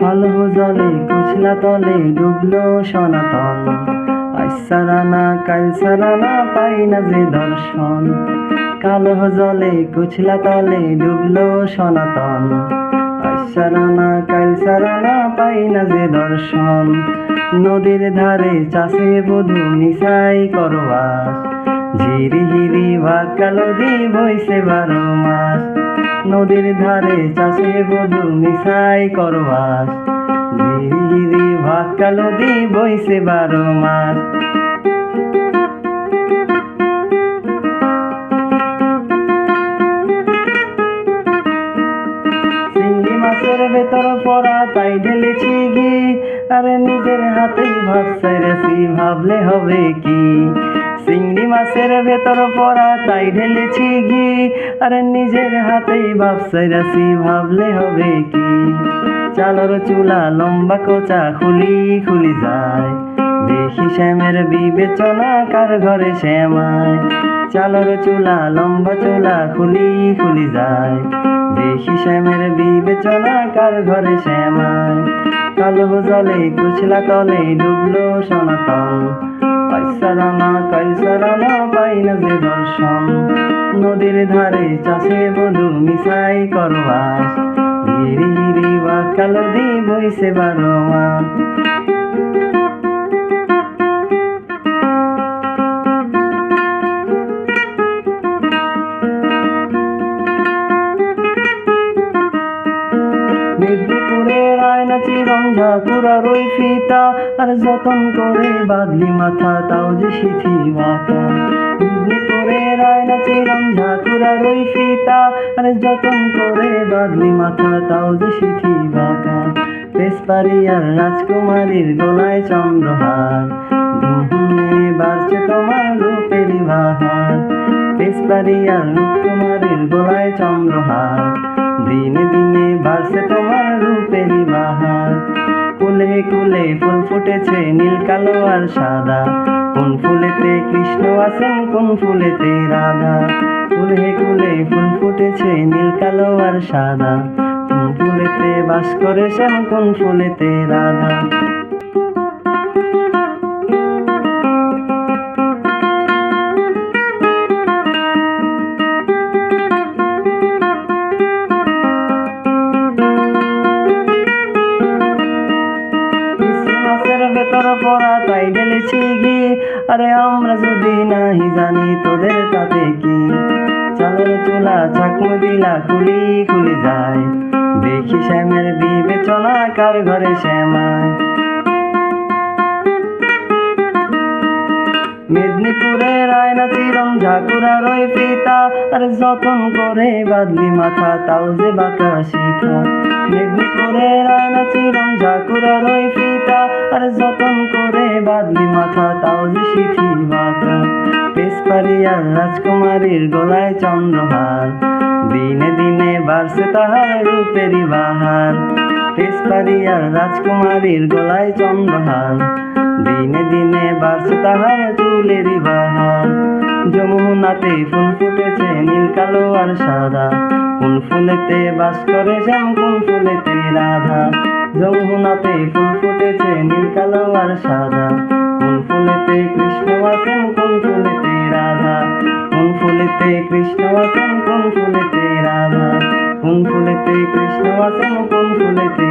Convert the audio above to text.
কালো জলে কুচলা তলে ডুবলো সনাতন। আজ সারানা পাই না যে দর্শন। কালো জলে কুচলা তলে ডুবলো সনাতন। সারানা কাল সারানা পাই না যে দর্শন। নদীর ধারে চাষে বধু মিশাই করবাস ঝিরি হিরি বা কালো দি বইছে বারো মাস। নদীর ধারে চাষে বধু মিশাই করবাস ঝিরি হিরি ভাগ কালো দি বইছে বারো মাস। মাছের ভেতর পড়া, তাই ঢেলেছি ঘি আরে নিজের হাতেই ভাবছে রেসি, ভাবলে হবে কি? চিংড়ি মাছের ভেতর পড়া, তাই ঢেলেছি ঘি আরে নিজের হাতেই ভাবছে রেসি, ভাবলে হবে কি? চালর চুলা লম্বা কোচা খুলি খুলি যায়। দেখি শ্যামের বিবেচনা, কার ঘরে শ্যামায়। চালর চুলা লম্বা চুলা খুলি খুলি যায়। দেখি শ্যামের বিবেচনা, কার ঘরে শ্যামায় কালো জলে কুচলা তলে ডুবলো সনাতন। পয়সারানা কয়সারানা পাই না যে দর্শন। নদীর ধারে চাষে বধু মিশাই করবাস। গিরি গিরি বা কালো দি বইছে বারো মাস। আয়না চিরম ঝাকুরার ওই ফিতা, আর যতন করে বাদলি মাথা, তাও যে সিথি বাঁকা মেদিনীপুরের আয়না চিরম ঝাকুরার ওই ফিতা, আর যতন করে বাদলি মাথা, তাও যে সিথি বাঁকা পেশপারি আর রাজকুমারীর গলায় চন্দ্রহার ধুমে বাড়ছে তোমার রূপেরই বাহার পেশপারি আর গলায় চন্দ্রহার দিনে দিনে বাড়ছে তোমার রূপেরই বাহার কুলে কুলে ফুল ফুটেছে নীল, কালো আর সাদা। কোন ফুলেতে কৃষ্ণ আছেন, কোন ফুলেতে রাধা। কুলে কুলে ফুল ফুটেছে নীল, কালো আর সাদা। কোন ফুলেতে বাস করে শ্যাম কোন ফুলেতে রাধা। আরে আমরা যদি নাহি জানি, তোদের তাতে কি? চালের চুলা চাকমু দিলা, খুলি খুলি যায়। দেখি শ্যামের বিবেচনা, কার ঘরে শ্যামায়। মেদিনীপুরের আয়না চিরম ঝাকুরার ওই পিতা আর যতন করে বাদলি মাথা, তাও যে বাঁকা সীতা। মেদিনীপুরের চিরম ঝাকুরার ওই পিতা আর যতন রাজকুমারীর গলায় চন্দ্রহার। দিনে দিনে বাড়ছে তাহার রূপেরই বাহার। পেশপারি আর রাজকুমারীর গলায় চন্দ্রহার। দিনে দিনে বাড়ছে তাহার চুলেরই বাহার। যমুনাতে ফুল ফুটেছে নীল কালো আর সাদা। কোন ফুলেতে বাস করে শ্যাম, কোন ফুলেতে রাধা। যমুনাতে ফুল ফুটেছে নীল কালো আর সাদা। কোন ফুলেতে কৃষ্ণ আছেন, কোন কোন ফুলেতে কৃষ্ণ আছেন কোন ফুলেতে রাধা? কোন ফুলেতে কৃষ্ণ আছেন কোন ফুলেতে